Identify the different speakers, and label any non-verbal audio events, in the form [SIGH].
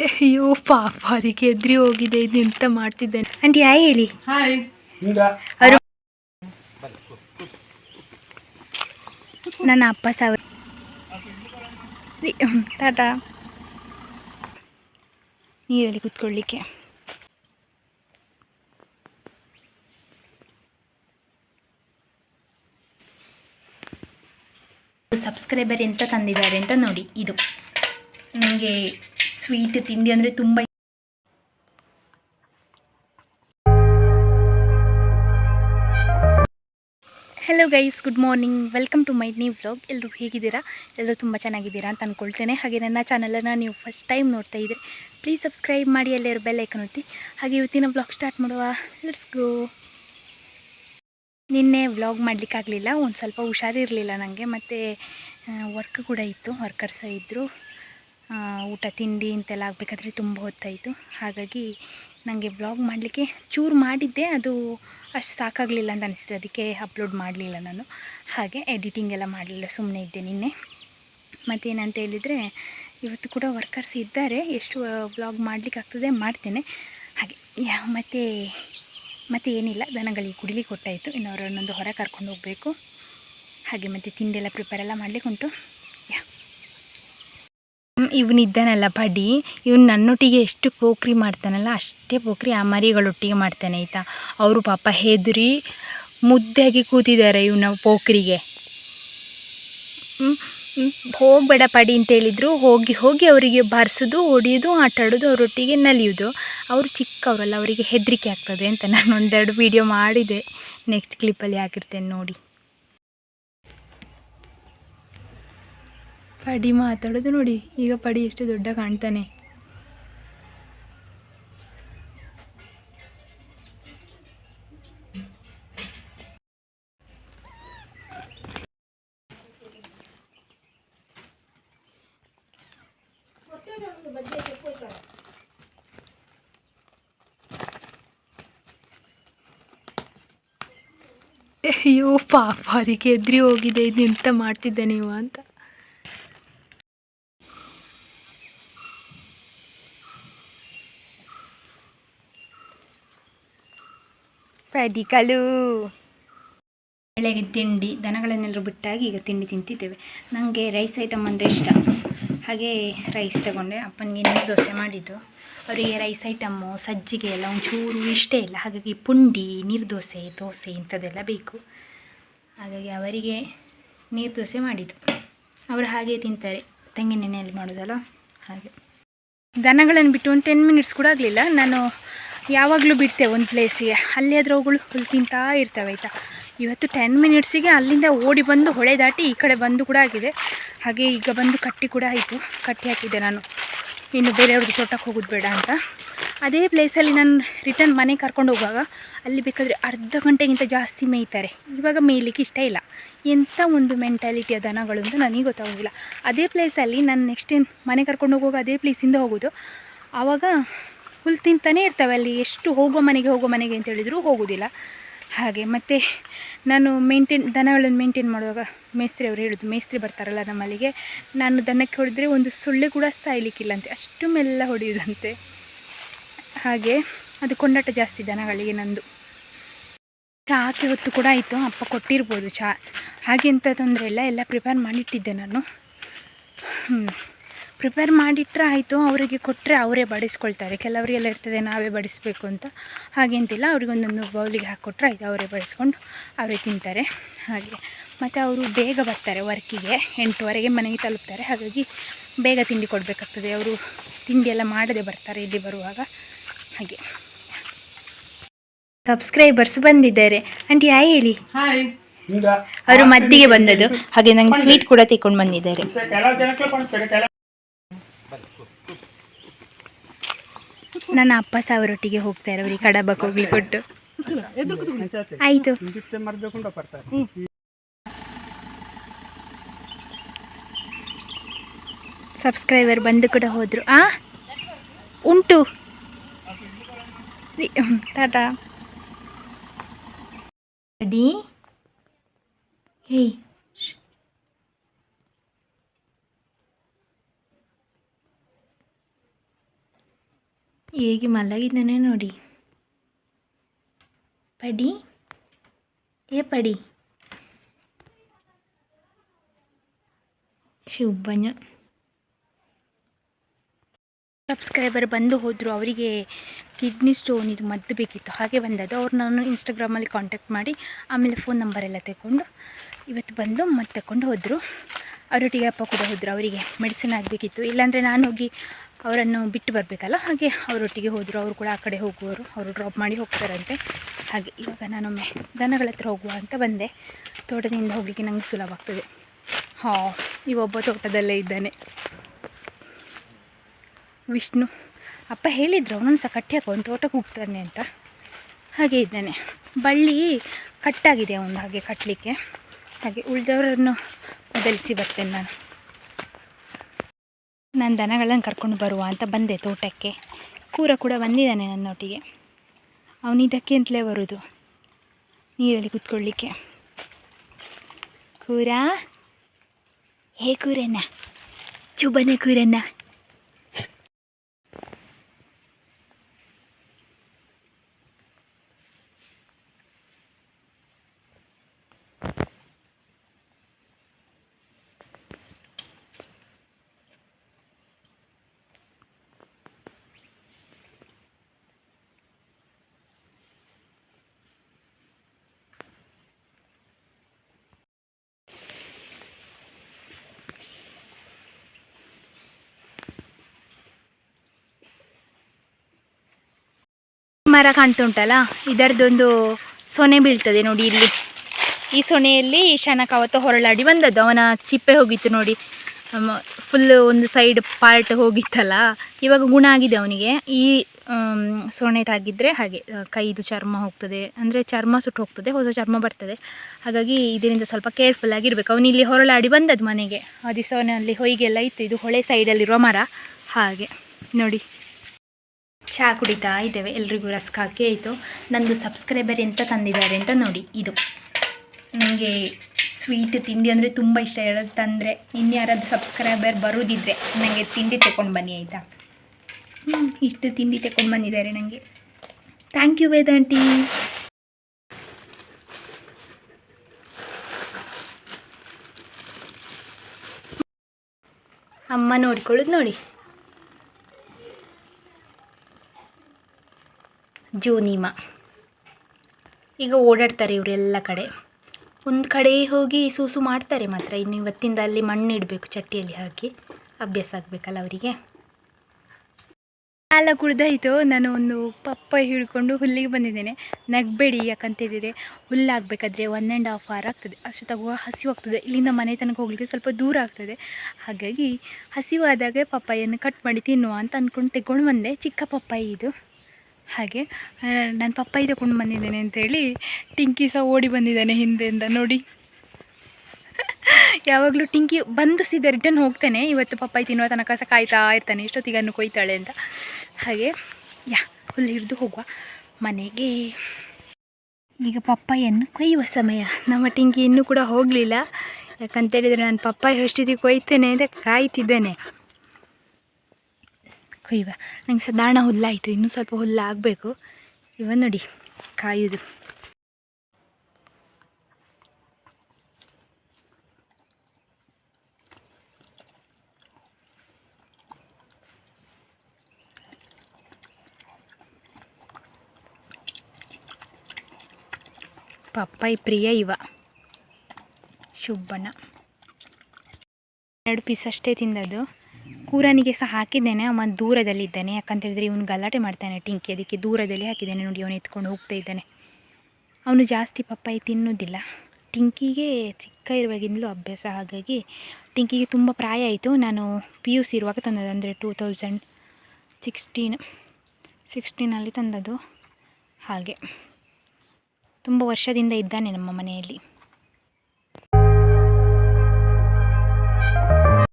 Speaker 1: ಅಯ್ಯೋ ಪಾಪ ಅದಕ್ಕೆ ಎದ್ರಿ ಹೋಗಿದೆ ಇದು ಎಂತ ಮಾಡ್ತಿದ್ದೇನೆ? ಆಂಟಿ ಯಾ ಹೇಳಿ. ಅವರು ನನ್ನ ಅಪ್ಪ ಸಾವ ಟಾಟಾ. ನೀರಲ್ಲಿ ಕುತ್ಕೊಳ್ಳಿಕ್ಕೆ. ಸಬ್ಸ್ಕ್ರೈಬರ್ ಎಂತ ತಂದಿದ್ದಾರೆ ಅಂತ ನೋಡಿ ಇದು. ನನಗೆ ಸ್ವೀಟ್ ತಿಂಡಿ ಅಂದರೆ ತುಂಬ hello guys good morning welcome to my new vlog ಎಲ್ಲರೂ ಹೇಗಿದ್ದೀರಾ? ಎಲ್ಲರೂ ತುಂಬ ಚೆನ್ನಾಗಿದ್ದೀರಾ ಅಂತ ಅಂದ್ಕೊಳ್ತೇನೆ ಹಾಗೆ ನನ್ನ ಚಾನಲನ್ನು ನೀವು ಫಸ್ಟ್ ಟೈಮ್ ನೋಡ್ತಾ ಇದ್ದೀರಿ ಪ್ಲೀಸ್ ಸಬ್ಸ್ಕ್ರೈಬ್ ಮಾಡಿ ಎಲ್ಲರೂ ಬೆಲ್ ಐಕನ್ ಒತ್ತಿ. ಹಾಗೆ ಇವತ್ತಿನ ವ್ಲಾಗ್ ಸ್ಟಾರ್ಟ್ ಮಾಡುವ. ಲೆಟ್ಸ್ ಗೋ ನಿನ್ನೆ ವ್ಲಾಗ್ ಮಾಡಲಿಕ್ಕಾಗಲಿಲ್ಲ ಒಂದು ಸ್ವಲ್ಪ ಹುಷಾರಿರಲಿಲ್ಲ ನನಗೆ ಮತ್ತು ವರ್ಕ್ ಕೂಡ ಇತ್ತು. ವರ್ಕರ್ಸ ಇದ್ದರು ಊಟ, ತಿಂಡಿ ಇಂತೆಲ್ಲ ಆಗಬೇಕಾದ್ರೆ ತುಂಬ ಹೊತ್ತಾಯಿತು. ಹಾಗಾಗಿ ನನಗೆ ವ್ಲಾಗ್ ಮಾಡಲಿಕ್ಕೆ ಚೂರು ಮಾಡಿದ್ದೆ. ಅದು ಅಷ್ಟು ಸಾಕಾಗಲಿಲ್ಲ ಅಂತ ಅನಿಸ್ತು ಅದಕ್ಕೆ ಅಪ್ಲೋಡ್ ಮಾಡಲಿಲ್ಲ ನಾನು. ಹಾಗೆ ಎಡಿಟಿಂಗ್ ಎಲ್ಲ ಮಾಡಲಿಲ್ಲ. ಸುಮ್ಮನೆ ಇದ್ದೆ ನಿನ್ನೆ. ಮತ್ತೇನಂತ ಹೇಳಿದರೆ, ಇವತ್ತು ಕೂಡ ವರ್ಕರ್ಸ್ ಇದ್ದಾರೆ. ಎಷ್ಟು ವ್ಲಾಗ್ ಮಾಡಲಿಕ್ಕೆ ಆಗ್ತದೆ ಮಾಡ್ತೇನೆ. ಹಾಗೆ ಯಾವ ಮತ್ತು ಮತ್ತು ಏನಿಲ್ಲ. ದನಗಳಿಗೆ ಕುಡಿಲಿಕ್ಕೆ ಕೊಟ್ಟಾಯಿತು ಇನ್ನು ಅವರನ್ನೊಂದು ಹೊರ ಕರ್ಕೊಂಡು ಹೋಗಬೇಕು. ಹಾಗೆ ಮತ್ತು ತಿಂಡಿ ಎಲ್ಲ ಪ್ರಿಪೇರ್ ಎಲ್ಲ ಮಾಡಲಿಕ್ಕೆ ಉಂಟು. ಇವನಿದ್ದಾನಲ್ಲ ಬಡಿ ಇವನು ನನ್ನೊಟ್ಟಿಗೆ ಎಷ್ಟು ಪೋಖ್ರಿ ಮಾಡ್ತಾನಲ್ಲ, ಅಷ್ಟೇ ಪೋಖ್ರಿ ಆ ಮರಿಗಳೊಟ್ಟಿಗೆ ಮಾಡ್ತಾನೆ, ಆಯಿತಾ? ಅವರು ಪಾಪ ಹೆದರಿ ಮುದ್ದಾಗಿ ಕೂತಿದ್ದಾರೆ ಇವನ ಪೋಖ್ರಿಗೆ ಹೋಗಬೇಡ ಪಡಿ ಅಂತ ಹೇಳಿದರು. ಹೋಗಿ ಹೋಗಿ ಅವರಿಗೆ ಬಾರಿಸೋದು, ಹೊಡಿಯೋದು ಆಟಾಡೋದು ಅವರೊಟ್ಟಿಗೆ ನಲಿಯೋದು. ಅವರು ಚಿಕ್ಕವರಲ್ಲ, ಅವರಿಗೆ ಹೆದರಿಕೆ ಆಗ್ತದೆ ಅಂತ ನಾನು ಒಂದೆರಡು ವೀಡಿಯೋ ಮಾಡಿದೆ ನೆಕ್ಸ್ಟ್ ಕ್ಲಿಪ್ಪಲ್ಲಿ ಹಾಕಿರ್ತೇನೆ ನೋಡಿ. ಪಡಿ ಮಾತಾಡೋದು ನೋಡಿ. ಈಗ ಪಡಿ ಎಷ್ಟು ದೊಡ್ಡ ಕಾಣ್ತಾನೆ. ಅಯ್ಯೋ, ಪಾಪ, ಅದಕ್ಕೆ ಎದ್ರಿ ಹೋಗಿದೆ, ಇದು ಎಂತ ಮಾಡ್ತಿದ್ದೆ ನೀವು ಅಂತ. ಪಡಿಕಲು ಬೆಳಗ್ಗೆ ತಿಂಡಿ, ದನಗಳನ್ನೆಲ್ಲರೂ ಬಿಟ್ಟಾಗಿ ಈಗ ತಿಂಡಿ ತಿಂತಿದ್ದೇವೆ. ನನಗೆ ರೈಸ್ ಐಟಮ್ ಅಂದರೆ ಇಷ್ಟ. ಹಾಗೆ ರೈಸ್ ತಗೊಂಡೆ. ಅಪ್ಪನಿಗೆ ನೀರು ದೋಸೆ ಮಾಡಿದ್ದು. ಅವರಿಗೆ ರೈಸ್ ಐಟಮ್ಮು ಸಜ್ಜಿಗೆ ಎಲ್ಲ ಒಂಚೂರು ಇಷ್ಟೇ ಇಲ್ಲ. ಹಾಗಾಗಿ ಪುಂಡಿ, ನೀರು ದೋಸೆ ದೋಸೆ ಇಂಥದ್ದೆಲ್ಲ ಬೇಕು. ಹಾಗಾಗಿ ಅವರಿಗೆ ನೀರು ದೋಸೆ ಮಾಡಿದ್ದು. ಅವರು ಹಾಗೆ ತಿಂತಾರೆ. ತೆಂಗಿನೆಣ್ಣೆಯಲ್ಲಿ ಮಾಡೋದಲ್ಲ? ಹಾಗೆ. ದನಗಳನ್ನು ಬಿಟ್ಟು ಒಂದು ಟೆನ್ ಮಿನಿಟ್ಸ್ ಕೂಡ ಆಗಲಿಲ್ಲ. ನಾನು ಯಾವಾಗಲೂ ಬಿಡ್ತೆ ಒಂದು ಪ್ಲೇಸಿಗೆ ಅಲ್ಲಿ ಆದ್ರೆ ಅವುಗಳು ಹುಲ್ಲು ತಿಂತಾ ಇರ್ತವೆ, ಆಯಿತಾ? ಇವತ್ತು ಟೆನ್ ಮಿನಿಟ್ಸಿಗೆ ಅಲ್ಲಿಂದ ಓಡಿ ಬಂದು ಹೊಳೆ ದಾಟಿ ಈ ಕಡೆ ಬಂದು ಕೂಡ ಆಗಿದೆ. ಹಾಗೆ ಈಗ ಬಂದು ಕಟ್ಟಿ ಕೂಡ ಆಯಿತು. ಕಟ್ಟಿ ಹಾಕಿದ್ದೆ ನಾನು. ಇನ್ನು ಬೇರೆಯವ್ರಿಗೆ ತೋಟಕ್ಕೆ ಹೋಗೋದು ಬೇಡ ಅಂತ. ಅದೇ ಪ್ಲೇಸಲ್ಲಿ ನಾನು ರಿಟರ್ನ್ ಮನೆಗೆ ಕರ್ಕೊಂಡು ಹೋಗುವಾಗ ಅಲ್ಲಿ ಬೇಕಾದರೆ ಅರ್ಧ ಗಂಟೆಗಿಂತ ಜಾಸ್ತಿ ಮೇಯ್ತಾರೆ. ಇವಾಗ ಮೇಯ್ಲಿಕ್ಕೆ ಇಷ್ಟ ಇಲ್ಲ. ಎಂಥ ಒಂದು ಮೆಂಟಾಲಿಟಿಯ ದನಗಳು ಅಂತ ನನಗೆ ಗೊತ್ತಾಗೋದಿಲ್ಲ. ಅದೇ ಪ್ಲೇಸಲ್ಲಿ ನಾನು ನೆಕ್ಸ್ಟ್ ಮನೆ ಕರ್ಕೊಂಡು ಹೋಗುವಾಗ ಅದೇ ಪ್ಲೇಸಿಂದ ಹೋಗೋದು. ಆವಾಗ ಹುಲ್ ತಿಂತಾನೆ ಇರ್ತವೆ ಅಲ್ಲಿ. ಎಷ್ಟು ಹೋಗೋ ಮನೆಗೆ ಹೋಗೋ ಮನೆಗೆ ಅಂತ ಹೇಳಿದ್ರು ಹೋಗೋದಿಲ್ಲ. ಹಾಗೆ ಮತ್ತು ನಾನು ಮೇಂಟೈನ್ ದನಗಳನ್ನು ಮೇಂಟೈನ್ ಮಾಡುವಾಗ ಮೇಸ್ತ್ರಿ ಅವರು ಹೇಳೋದು, ಮೇಸ್ತ್ರಿ ಬರ್ತಾರಲ್ಲ ನಮ್ಮಲ್ಲಿಗೆ, ನಾನು ದನಕ್ಕೆ ಹೊಡೆದ್ರೆ ಒಂದು ಸೊಳ್ಳೆ ಕೂಡ ಸಾಯ್ಲಿಕ್ಕಿಲ್ಲಂತೆ ಅಷ್ಟು ಮೆಲ್ಲ ಹೊಡೆಯೋದಂತೆ. ಹಾಗೆ ಅದು ಕೊಂಡಾಟ ಜಾಸ್ತಿ ದನಗಳಿಗೆ ನಂದು. ಚಹಾಕ್ಕೆ ಹೊತ್ತು ಕೂಡ ಆಯಿತು, ಅಪ್ಪ ಕೊಟ್ಟಿರ್ಬೋದು ಚಹಾ ಹಾಗೆ ಎಂಥ ತೊಂದರೆ ಇಲ್ಲ, ಎಲ್ಲ ಪ್ರಿಪೇರ್ ಮಾಡಿಟ್ಟಿದ್ದೆ ನಾನು. ಹ್ಞೂ ಪ್ರಿಪೇರ್ ಮಾಡಿಟ್ರೆ ಆಯಿತು ಅವರಿಗೆ ಕೊಟ್ಟರೆ ಅವರೇ ಬಡಿಸ್ಕೊಳ್ತಾರೆ. ಕೆಲವರಿಗೆಲ್ಲ ಇರ್ತದೆ ನಾವೇ ಬಡಿಸ್ಬೇಕು ಅಂತ. ಹಾಗೆಂತಿಲ್ಲ ಅವ್ರಿಗೆ ಒಂದೊಂದು ಬೌಲಿಗೆ ಹಾಕ್ಕೊಟ್ರೆ ಆಯಿತು ಅವರೇ ಬಡಿಸ್ಕೊಂಡು ಅವರೇ ತಿಂತಾರೆ. ಹಾಗೆ. ಮತ್ತು ಅವರು ಬೇಗ ಬರ್ತಾರೆ ವರ್ಕಿಗೆ ಎಂಟುವರೆಗೆ ಮನೆಗೆ ತಲುಪ್ತಾರೆ. ಹಾಗಾಗಿ ಬೇಗ ತಿಂಡಿ ಕೊಡಬೇಕಾಗ್ತದೆ. ಅವರು ತಿಂಡಿ ಎಲ್ಲ ಮಾಡದೆ ಬರ್ತಾರೆ ಇಲ್ಲಿ ಬರುವಾಗ. ಹಾಗೆ. ಸಬ್ಸ್ಕ್ರೈಬರ್ಸ್ ಬಂದಿದ್ದಾರೆ. ಆಂಟಿ ಹಾಯ್ ಹೇಳಿ.
Speaker 2: ಹಾಯ್
Speaker 1: ಅವರು ಮದ್ದಿಗೆ ಬಂದದ್ದು. ಹಾಗೆ ನಂಗೆ ಸ್ವೀಟ್ ಕೂಡ ತೆಕೊಂಡು ಬಂದಿದ್ದಾರೆ. ನನ್ನ ಅಪ್ಪ ಸಹ ಅವರೊಟ್ಟಿಗೆ ಹೋಗ್ತಾರೆ ಈ ಕಡಬಕ್ಕೆ ಹೋಗ್ಲಿ ಕೊಟ್ಟು. ಆಯಿತು. ಸಬ್ಸ್ಕ್ರೈಬರ್ ಬಂದು ಕೂಡ ಹೋದರು. ಆ? ಉಂಟು. ಟಾಟಾ. ರೆಡಿ ಹೇಯ್ ಹೇಗೆ ಮಲಗಿದ್ದಾನೆ ನೋಡಿ. ಪಡಿ. ಏ ಪಡಿ. ಶುಭ್ಬಣ್ಣ ಸಬ್ಸ್ಕ್ರೈಬರ್ ಬಂದು ಹೋದರು ಅವರಿಗೆ ಕಿಡ್ನಿ ಸ್ಟೋನ್ ಇದು ಮದ್ದು ಬೇಕಿತ್ತು. ಹಾಗೆ ಬಂದದ್ದು. ಅವ್ರು ನಾನು ಇನ್ಸ್ಟಾಗ್ರಾಮಲ್ಲಿ ಕಾಂಟ್ಯಾಕ್ಟ್ ಮಾಡಿ ಆಮೇಲೆ ಫೋನ್ ನಂಬರೆಲ್ಲ ತಗೊಂಡು ಇವತ್ತು ಬಂದು ಮತ್ತೆ ತಗೊಂಡು ಹೋದರು. ಅವರೊಟ್ಟಿಗೆ ಅಪ್ಪ ಕೂಡ ಹೋದರು, ಅವರಿಗೆ ಮೆಡಿಸಿನ್ ಆಗಬೇಕಿತ್ತು. ಇಲ್ಲಾಂದರೆ ನಾನು ಹೋಗಿ ಅವರನ್ನು ಬಿಟ್ಟು ಬರಬೇಕಲ್ಲ, ಹಾಗೆ ಅವರೊಟ್ಟಿಗೆ ಹೋದರು, ಅವರು ಕೂಡ ಆ ಕಡೆ ಹೋಗುವವರು, ಅವರು ಡ್ರಾಪ್ ಮಾಡಿ ಹೋಗ್ತಾರಂತೆ. ಹಾಗೆ ಇವಾಗ ನಾನೊಮ್ಮೆ ದನಗಳ ಹತ್ರ ಹೋಗುವ ಅಂತ ಬಂದೆ. ತೋಟದಿಂದ ಹೋಗಲಿಕ್ಕೆ ನನಗೆ ಸುಲಭ ಆಗ್ತದೆ. ಹಾ ಇವೊಬ್ಬ ತೋಟದಲ್ಲೇ ಇದ್ದಾನೆ. ವಿಷ್ಣು, ಅಪ್ಪ ಹೇಳಿದ್ರು, ಅವನೊಂದು ಸಹ ಕಟ್ಟಿ ಹಾಕೋ ಒಂದು ತೋಟಕ್ಕೆ ಹೋಗ್ತಾನೆ ಅಂತ. ಹಾಗೆ ಇದ್ದಾನೆ. ಬಳ್ಳಿ ಕಟ್ಟಾಗಿದೆ ಅವನು ಹಾಗೆ ಕಟ್ಟಲಿಕ್ಕೆ ಹಾಗೆ ಉಳಿದವರನ್ನು ಬದಲಿಸಿ ಬರ್ತೇನೆ ನಾನು. ನಾನು ದನಗಳನ್ನು ಕರ್ಕೊಂಡು ಬರುವ ಅಂತ ಬಂದೆ ತೋಟಕ್ಕೆ. ಕೂರ ಕೂಡ ಬಂದಿದ್ದಾನೆ ನನ್ನೊಟ್ಟಿಗೆ. ಅವನು ಇದಕ್ಕೆ ಅಂತಲೇ ಬರೋದು ನೀರಲ್ಲಿ ಕುತ್ಕೊಳ್ಳಿಕ್ಕೆ. ಕೂರ? ಹೇ ಕೂರಣ್ಣ. ಚುಬನೆ ಕೂರಣ್ಣ. ಮರ ಕಾಣ್ತುಂಟಲ್ಲ, ಇದರದೊಂದು ಸೊನೆ ಬೀಳ್ತದೆ ನೋಡಿ ಇಲ್ಲಿ. ಈ ಸೊನೆಯಲ್ಲಿ ಶನಕ ಅವತ್ತು ಹೊರಳಾಡಿ ಬಂದದ್ದು. ಅವನ ಚಿಪ್ಪೆ ಹೋಗಿತ್ತು ನೋಡಿ. ಫುಲ್ ಒಂದು ಸೈಡ್ ಪಾರ್ಟ್ ಹೋಗಿತ್ತಲ್ಲ. ಇವಾಗ ಗುಣ ಆಗಿದೆ ಅವನಿಗೆ. ಈ ಸೊನೆ ತಾಗಿದ್ರೆ ಹಾಗೆ ಕೈದು ಚರ್ಮ ಹೋಗ್ತದೆ. ಅಂದರೆ ಚರ್ಮ ಸುಟ್ಟು ಹೋಗ್ತದೆ, ಹೊಸ ಚರ್ಮ ಬರ್ತದೆ. ಹಾಗಾಗಿ ಇದರಿಂದ ಸ್ವಲ್ಪ ಕೇರ್ಫುಲ್ ಆಗಿರ್ಬೇಕು. ಅವನು ಇಲ್ಲಿ ಹೊರಳಾಡಿ ಬಂದದ್ದು ಮನೆಗೆ. ಆ ದಿವಸನಲ್ಲಿ ಹೊಯ್ಗೆಲ್ಲ ಇತ್ತು. ಇದು ಹೊಳೆ ಸೈಡಲ್ಲಿರುವ ಮರ. ಹಾಗೆ, ನೋಡಿ. ಚಹಾ ಕುಡಿತಾ ಇದ್ದೇವೆ. ಎಲ್ರಿಗೂ ರಸ್ಕ್ ಹಾಕಿ ಆಯಿತು. ನಂದು ಸಬ್ಸ್ಕ್ರೈಬರ್ ಎಂತ ತಂದಿದ್ದಾರೆ ಅಂತ ನೋಡಿ. ಇದು ನನಗೆ ಸ್ವೀಟ್ ತಿಂಡಿ ಅಂದರೆ ತುಂಬ ಇಷ್ಟ. ಹೇಳೋದು ತಂದರೆ ಇನ್ಯಾರಾದ್ರು ಸಬ್ಸ್ಕ್ರೈಬರ್ ಬರೋದಿದ್ರೆ ನನಗೆ ತಿಂಡಿ ತಗೊಂಡು ಬನ್ನಿ ಆಯಿತಾ? ಹ್ಞೂ ಇಷ್ಟು ತಿಂಡಿ ತಗೊಂಡು ಬಂದಿದ್ದಾರೆ ನನಗೆ ಥ್ಯಾಂಕ್ ಯು ವೇದಾಂಟಿ ಅಮ್ಮ ನೋಡ್ಕೊಳ್ಳೋದು ನೋಡಿ. ಜೂನಿಮಾ. ಈಗ ಓಡಾಡ್ತಾರೆ ಇವರೆಲ್ಲ ಕಡೆ. ಒಂದು ಕಡೆ ಹೋಗಿ ಸೂಸು ಮಾಡ್ತಾರೆ ಮಾತ್ರ. ಇನ್ನು ಇವತ್ತಿಂದ ಅಲ್ಲಿ ಮಣ್ಣು ಇಡಬೇಕು ಚಟ್ಟಿಯಲ್ಲಿ ಹಾಕಿ. ಅಭ್ಯಾಸ ಆಗಬೇಕಲ್ಲ ಅವರಿಗೆ. ಕಾಲ ಕುಡ್ದಾಯಿತು. ನಾನು ಒಂದು ಪಪ್ಪ ಹಿಡ್ಕೊಂಡು ಹುಲ್ಲಿಗೆ ಬಂದಿದ್ದೇನೆ. ನಗಬೇಡಿ ಯಾಕಂತೇಳಿದರೆ ಹುಲ್ಲಾಗಬೇಕಾದ್ರೆ ಒನ್ ಆ್ಯಂಡ್ ಹಾಫ್ ಅವರ್ ಆಗ್ತದೆ. ಅಷ್ಟು ತಗೋ ಹಸಿವಾಗ್ತದೆ. ಇಲ್ಲಿಂದ ಮನೆ ತನಕ ಹೋಗಲಿಕ್ಕೆ ಸ್ವಲ್ಪ ದೂರ ಆಗ್ತದೆ. ಹಾಗಾಗಿ ಹಸಿವಾದಾಗ ಪಪ್ಪಾಯನ್ನು ಕಟ್ ಮಾಡಿ ತಿನ್ನುವ ಅಂತ ಅಂದ್ಕೊಂಡು ತೆಗೊಂಡು ಬಂದೆ. ಚಿಕ್ಕ ಪಪ್ಪಾಯಿ ಇದು. ಹಾಗೆ ನನ್ನ ಪಪ್ಪ ತಗೊಂಡು ಬಂದಿದ್ದೇನೆ ಅಂತೇಳಿ ಟಿಂಕಿ ಸಹ ಓಡಿ ಬಂದಿದ್ದಾನೆ ಹಿಂದೆಯಿಂದ ನೋಡಿ. [LAUGHS] ಯಾವಾಗಲೂ ಟಿಂಕಿ ಬಂದು ಸೀದಾ ರಿಟರ್ನ್ ಹೋಗ್ತಾನೆ, ಇವತ್ತು ಪಪ್ಪ ತಿನ್ನುವ ತನಕ ಸಹ ಕಾಯ್ತಾ ಇರ್ತಾನೆ ಇಷ್ಟೊತ್ತಿಗೆ ಅನ್ನು ಕೊಯ್ತಾಳೆ ಅಂತ. ಹಾಗೆ, ಯಾ ಹುಲ್ಲು ಹಿಡಿದು ಹೋಗುವ ಮನೆಗೆ. ಈಗ ಪಪ್ಪಾಯಿಯನ್ನು ಕೊಯ್ಯುವ ಸಮಯ. ನಮ್ಮ ಟಿಂಕಿ ಇನ್ನೂ ಕೂಡ ಹೋಗಲಿಲ್ಲ. ಯಾಕಂತೇಳಿದರೆ ನಾನು ಪಪ್ಪಾಯಿ ಎಷ್ಟೊತ್ತಿಗೆ ಕೊಯ್ತೇನೆ ಅಂತ ಕಾಯ್ತಿದ್ದೇನೆ. ಕೊಯ್ಯುವ ನಂಗೆ ಸಾಧಾರಣ ಹುಲ್ಲಾಯಿತು ಇನ್ನೂ ಸ್ವಲ್ಪ ಹುಲ್ಲು ಆಗಬೇಕು. ಇವ ನೋಡಿ, ಕಾಯೋದು. ಪಪ್ಪಾಯಿ ಪ್ರಿಯ ಇವ. ಶುಭನ. ಎರಡು ಪೀಸ್ ಅಷ್ಟೇ ತಿಂದದ್ದು. ಕೂರನಿಗೆ ಸಹ ಹಾಕಿದ್ದೇನೆ. ಅವನು ದೂರದಲ್ಲಿದ್ದಾನೆ. ಯಾಕಂತೇಳಿದ್ರೆ ಇವನು ಗಲಾಟೆ ಮಾಡ್ತಾನೆ ಟಿಂಕಿ. ಅದಕ್ಕೆ ದೂರದಲ್ಲಿ ಹಾಕಿದ್ದೇನೆ. ನೋಡಿ, ಅವನು ಎತ್ಕೊಂಡು ಹೋಗ್ತಾ ಇದ್ದಾನೆ. ಅವನು ಜಾಸ್ತಿ ಪಪ್ಪಾಯಿ ತಿನ್ನೋದಿಲ್ಲ ಟಿಂಕಿಗೆ ಚಿಕ್ಕ ಇರುವಾಗಿಂದಲೂ ಅಭ್ಯಾಸ. ಹಾಗಾಗಿ ಟಿಂಕಿಗೆ ತುಂಬ ಪ್ರಾಯ ಆಯಿತು. ನಾನು ಪಿ ಯು ಸಿ ಇರುವಾಗ ತಂದದ್ದು. ಅಂದರೆ ಟೂ ತೌಸಂಡ್ ಸಿಕ್ಸ್ಟೀನ್, ಸಿಕ್ಸ್ಟೀನಲ್ಲಿ ತಂದದ್ದು ಹಾಗೆ. ತುಂಬ ವರ್ಷದಿಂದ ಇದ್ದಾನೆ ನಮ್ಮ ಮನೆಯಲ್ಲಿ.